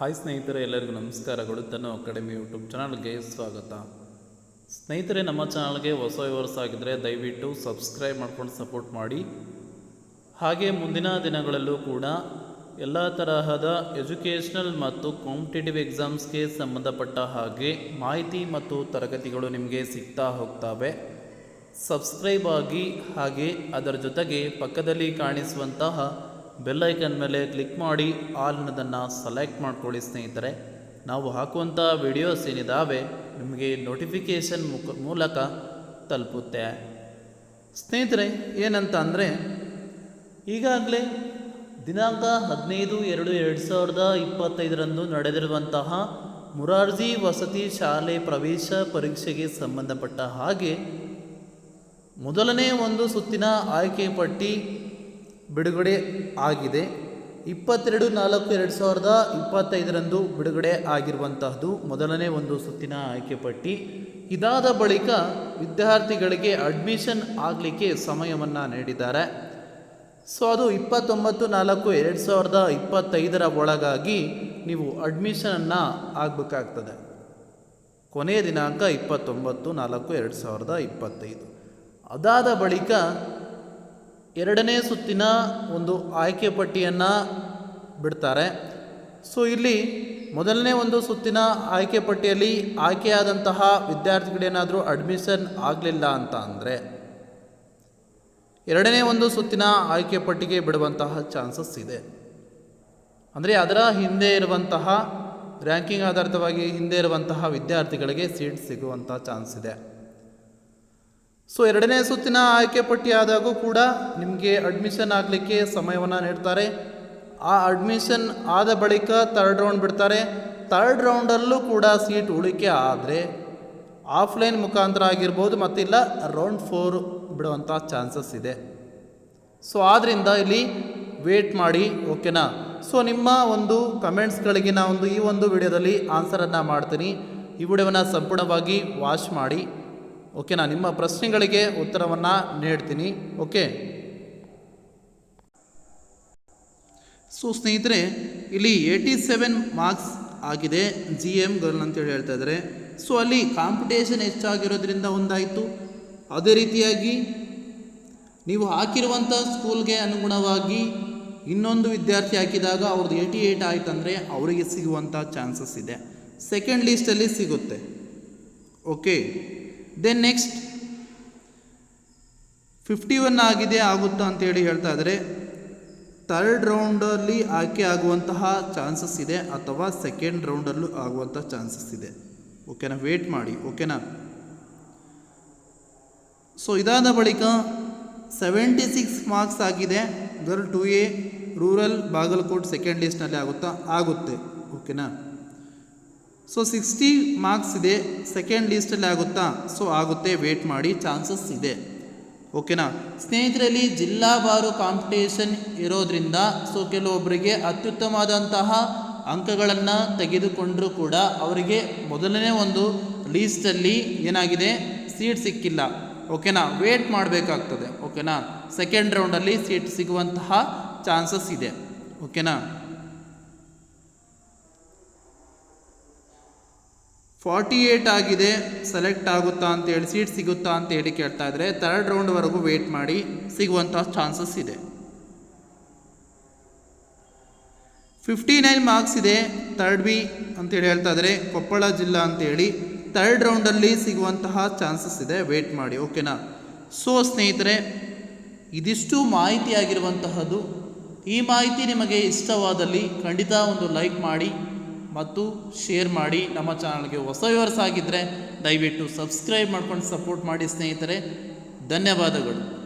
Hi ಸ್ನೇಹಿತರೆ, ಎಲ್ಲರಿಗೂ ನಮಸ್ಕಾರಗಳು. ತನ್ನ ಅಕಾಡೆಮಿ ಯೂಟ್ಯೂಬ್ ಚಾನಲ್ಗೆ ಸ್ವಾಗತ. ಸ್ನೇಹಿತರೆ, ನಮ್ಮ ಚಾನಲ್ಗೆ ಹೊಸ ವ್ಯೂವರ್ಸ್ ಆಗಿದ್ದರೆ ದಯವಿಟ್ಟು ಸಬ್ಸ್ಕ್ರೈಬ್ ಮಾಡ್ಕೊಂಡು ಸಪೋರ್ಟ್ ಮಾಡಿ. ಹಾಗೆ ಮುಂದಿನ ದಿನಗಳಲ್ಲೂ ಕೂಡ ಎಲ್ಲ ತರಹದ ಎಜುಕೇಷನಲ್ ಮತ್ತು ಕಾಂಪಿಟೇಟಿವ್ ಎಕ್ಸಾಮ್ಸ್ಗೆ ಸಂಬಂಧಪಟ್ಟ ಹಾಗೆ ಮಾಹಿತಿ ಮತ್ತು ತರಗತಿಗಳು ನಿಮಗೆ ಸಿಗ್ತಾ ಹೋಗ್ತವೆ. ಸಬ್ಸ್ಕ್ರೈಬ್ ಆಗಿ ಹಾಗೆ ಅದರ ಜೊತೆಗೆ ಪಕ್ಕದಲ್ಲಿ ಕಾಣಿಸುವಂತಹ ಬೆಲ್ ಐಕನ್ ಮೇಲೆ ಕ್ಲಿಕ್ ಮಾಡಿ ಆಲ್ ಅನ್ನೋದನ್ನು ಸೆಲೆಕ್ಟ್ ಮಾಡ್ಕೊಳ್ಳಿ ಸ್ನೇಹಿತರೆ. ನಾವು ಹಾಕುವಂಥ ವಿಡಿಯೋಸ್ ಏನಿದ್ದಾವೆ ನಿಮಗೆ ನೋಟಿಫಿಕೇಷನ್ ಮುಖ ಮೂಲಕ ತಲುಪುತ್ತೆ. ಸ್ನೇಹಿತರೆ, ಏನಂತ ಅಂದರೆ, ಈಗಾಗಲೇ ದಿನಾಂಕ ಹದಿನೈದು ಎರಡು ಎರಡು ಸಾವಿರದ ಇಪ್ಪತ್ತೈದರಂದು ನಡೆದಿರುವಂತಹ ಮುರಾರ್ಜಿ ವಸತಿ ಶಾಲೆ ಪ್ರವೇಶ ಪರೀಕ್ಷೆಗೆ ಸಂಬಂಧಪಟ್ಟ ಹಾಗೆ, ಮೊದಲನೇ ಒಂದು ಸುತ್ತಿನ ಆಯ್ಕೆ ಪಟ್ಟಿ ಬಿಡುಗಡೆ ಆಗಿದೆ. ಇಪ್ಪತ್ತೆರಡು ನಾಲ್ಕು ಎರಡು ಸಾವಿರದ ಇಪ್ಪತ್ತೈದರಂದು ಬಿಡುಗಡೆ ಆಗಿರುವಂತಹದ್ದು ಮೊದಲನೇ ಒಂದು ಸುತ್ತಿನ ಆಯ್ಕೆ ಪಟ್ಟಿ. ಇದಾದ ಬಳಿಕ ವಿದ್ಯಾರ್ಥಿಗಳಿಗೆ ಅಡ್ಮಿಷನ್ ಆಗಲಿಕ್ಕೆ ಸಮಯವನ್ನು ನೀಡಿದ್ದಾರೆ. ಸೊ, ಅದು ಇಪ್ಪತ್ತೊಂಬತ್ತು ನಾಲ್ಕು ಎರಡು ಸಾವಿರದ ಇಪ್ಪತ್ತೈದರ ಒಳಗಾಗಿ ನೀವು ಅಡ್ಮಿಷನನ್ನು ಆಗಬೇಕಾಗ್ತದೆ. ಕೊನೆಯ ದಿನಾಂಕ ಇಪ್ಪತ್ತೊಂಬತ್ತು ನಾಲ್ಕು ಎರಡು ಸಾವಿರದ ಇಪ್ಪತ್ತೈದು. ಅದಾದ ಬಳಿಕ ಎರಡನೇ ಸುತ್ತಿನ ಒಂದು ಆಯ್ಕೆ ಪಟ್ಟಿಯನ್ನು ಬಿಡ್ತಾರೆ. ಸೊ ಇಲ್ಲಿ ಮೊದಲನೇ ಒಂದು ಸುತ್ತಿನ ಆಯ್ಕೆ ಪಟ್ಟಿಯಲ್ಲಿ ಆಯ್ಕೆಯಾದಂತಹ ವಿದ್ಯಾರ್ಥಿಗಳೇನಾದರೂ ಅಡ್ಮಿಷನ್ ಆಗಲಿಲ್ಲ ಅಂತ ಅಂದರೆ, ಎರಡನೇ ಒಂದು ಸುತ್ತಿನ ಆಯ್ಕೆ ಪಟ್ಟಿಗೆ ಬಿಡುವಂತಹ ಚಾನ್ಸಸ್ ಇದೆ. ಅಂದರೆ, ಅದರ ಹಿಂದೆ ಇರುವಂತಹ ರ್ಯಾಂಕಿಂಗ್ ಆಧಾರಿತವಾಗಿ ಹಿಂದೆ ಇರುವಂತಹ ವಿದ್ಯಾರ್ಥಿಗಳಿಗೆ ಸೀಟ್ ಸಿಗುವಂಥ ಚಾನ್ಸ್ ಇದೆ. ಸೊ ಎರಡನೇ ಸುತ್ತಿನ ಆಯ್ಕೆ ಪಟ್ಟಿ ಆದಾಗೂ ಕೂಡ ನಿಮಗೆ ಅಡ್ಮಿಷನ್ ಆಗಲಿಕ್ಕೆ ಸಮಯವನ್ನು ನೀಡ್ತಾರೆ. ಆ ಅಡ್ಮಿಷನ್ ಆದ ಬಳಿಕ ತರ್ಡ್ ರೌಂಡ್ ಬಿಡ್ತಾರೆ. ತರ್ಡ್ ರೌಂಡಲ್ಲೂ ಕೂಡ ಸೀಟ್ ಉಳಿಕೆ ಆದರೆ ಆಫ್ಲೈನ್ ಮುಖಾಂತರ ಆಗಿರ್ಬೋದು ಮತ್ತಿಲ್ಲ ರೌಂಡ್ ಫೋರ್ ಬಿಡುವಂಥ ಚಾನ್ಸಸ್ ಇದೆ. ಸೊ ಆದ್ದರಿಂದ ಇಲ್ಲಿ ವೇಟ್ ಮಾಡಿ ಓಕೆನಾ ಸೊ ನಿಮ್ಮ ಒಂದು ಕಮೆಂಟ್ಸ್ಗಳಿಗೆ ಒಂದು ಈ ಒಂದು ವಿಡಿಯೋದಲ್ಲಿ ಆನ್ಸರನ್ನು ಮಾಡ್ತೀನಿ. ಈ ವಿಡಿಯೋವನ್ನು ಸಂಪೂರ್ಣವಾಗಿ ವಾಚ್ ಮಾಡಿ. ಓಕೆನಾ ನಿಮ್ಮ ಪ್ರಶ್ನೆಗಳಿಗೆ ಉತ್ತರವನ್ನು ನೀಡ್ತೀನಿ. ಓಕೆ ಸೊ ಸ್ನೇಹಿತರೆ, ಇಲ್ಲಿ ಏಯ್ಟಿ ಸೆವೆನ್ ಮಾರ್ಕ್ಸ್ ಆಗಿದೆ ಜಿ ಎಂ ಗರ್ಲ್ ಅಂತೇಳಿ ಹೇಳ್ತಾ ಇದ್ದಾರೆ. ಸೊ ಅಲ್ಲಿ ಕಾಂಪಿಟೇಷನ್ ಹೆಚ್ಚಾಗಿರೋದ್ರಿಂದ ಒಂದಾಯಿತು. ಅದೇ ರೀತಿಯಾಗಿ ನೀವು ಹಾಕಿರುವಂಥ ಸ್ಕೂಲ್ಗೆ ಅನುಗುಣವಾಗಿ ಇನ್ನೊಂದು ವಿದ್ಯಾರ್ಥಿ ಹಾಕಿದಾಗ ಅವ್ರದ್ದು ಏಯ್ಟಿ ಏಯ್ಟ್ ಆಯ್ತು ಅಂದರೆ ಅವರಿಗೆ ಸಿಗುವಂಥ ಚಾನ್ಸಸ್ ಇದೆ. ಸೆಕೆಂಡ್ ಲೀಸ್ಟಲ್ಲಿ ಸಿಗುತ್ತೆ. Okay then next fifty one ಆಗಿದೆ ಆಗುತ್ತಾ ಅಂತೇಳಿ ಹೇಳ್ತಾ ಇದ್ದಾರೆ ಥರ್ಡ್ ರೌಂಡಲ್ಲಿ ಆಯ್ಕೆ ಆಗುವಂತಹ ಚಾನ್ಸಸ್ ಇದೆ ಅಥವಾ ಸೆಕೆಂಡ್ ರೌಂಡಲ್ಲೂ ಆಗುವಂಥ ಚಾನ್ಸಸ್ ಇದೆ. ಓಕೆನಾ ವೇಟ್ ಮಾಡಿ ಓಕೆನಾ ಸೊ ಇದಾದ ಬಳಿಕ ಸೆವೆಂಟಿ ಸಿಕ್ಸ್ ಮಾರ್ಕ್ಸ್ ಆಗಿದೆ. Girl two A rural Bagalkot second ಲಿಸ್ಟ್ನಲ್ಲಿ ಆಗುತ್ತಾ? ಆಗುತ್ತೆ. ಓಕೆನಾ ಸೊ ಸಿಕ್ಸ್ಟಿ ಮಾರ್ಕ್ಸ್ ಇದೆ ಸೆಕೆಂಡ್ ಲೀಸ್ಟಲ್ಲಿ ಆಗುತ್ತಾ? ಸೊ ಆಗುತ್ತೆ ವೇಟ್ ಮಾಡಿ ಚಾನ್ಸಸ್ ಇದೆ. ಓಕೆನಾ ಸ್ನೇಹಿತರಲ್ಲಿ ಜಿಲ್ಲಾವಾರು ಕಾಂಪಿಟೇಷನ್ ಇರೋದ್ರಿಂದ ಸೊ ಕೆಲವೊಬ್ಬರಿಗೆ ಅತ್ಯುತ್ತಮವಾದಂತಹ ಅಂಕಗಳನ್ನು ತೆಗೆದುಕೊಂಡರೂ ಕೂಡ ಅವರಿಗೆ ಮೊದಲನೇ ಒಂದು ಲೀಸ್ಟಲ್ಲಿ ಏನಾಗಿದೆ? ಸೀಟ್ ಸಿಕ್ಕಿಲ್ಲ. ಓಕೆನಾ ವೇಟ್ ಮಾಡಬೇಕಾಗ್ತದೆ. ಓಕೆನಾ ಸೆಕೆಂಡ್ ರೌಂಡಲ್ಲಿ ಸೀಟ್ ಸಿಗುವಂತಹ ಚಾನ್ಸಸ್ ಇದೆ. ಓಕೆನಾ ಫಾರ್ಟಿ ಏಯ್ಟ್ ಆಗಿದೆ ಸೆಲೆಕ್ಟ್ ಆಗುತ್ತಾ ಅಂತೇಳಿ ಸೀಟ್ ಸಿಗುತ್ತಾ ಅಂತ ಹೇಳಿ ಕೇಳ್ತಾ ಇದ್ದರೆ ಥರ್ಡ್ ರೌಂಡ್ವರೆಗೂ ವೇಟ್ ಮಾಡಿ ಸಿಗುವಂಥ ಚಾನ್ಸಸ್ ಇದೆ. ಫಿಫ್ಟಿ ನೈನ್ ಮಾರ್ಕ್ಸ್ ಇದೆ ಥರ್ಡ್ ಬಿ ಅಂತೇಳಿ ಹೇಳ್ತಾ ಇದ್ದಾರೆ ಕೊಪ್ಪಳ ಜಿಲ್ಲಾ ಅಂತೇಳಿ ತರ್ಡ್ ರೌಂಡಲ್ಲಿ ಸಿಗುವಂತಹ ಚಾನ್ಸಸ್ ಇದೆ ವೇಟ್ ಮಾಡಿ ಓಕೆನಾ ಸೊ ಸ್ನೇಹಿತರೆ, ಇದಿಷ್ಟು ಮಾಹಿತಿ ಆಗಿರುವಂತಹದ್ದು, ಈ ಮಾಹಿತಿ ನಿಮಗೆ ಇಷ್ಟವಾದಲ್ಲಿ ಖಂಡಿತ ಒಂದು ಲೈಕ್ ಮಾಡಿ ಮತ್ತು ಶೇರ್ ಮಾಡಿ ನಮ್ಮ ಚಾನಲ್ಗೆ ಹೊಸ ವ್ಯವರ್ಸ್ ಆಗಿದ್ದರೆ ದಯವಿಟ್ಟು ಸಬ್ಸ್ಕ್ರೈಬ್ ಮಾಡ್ಕೊಂಡು ಸಪೋರ್ಟ್ ಮಾಡಿ ಸ್ನೇಹಿತರೆ. ಧನ್ಯವಾದಗಳು.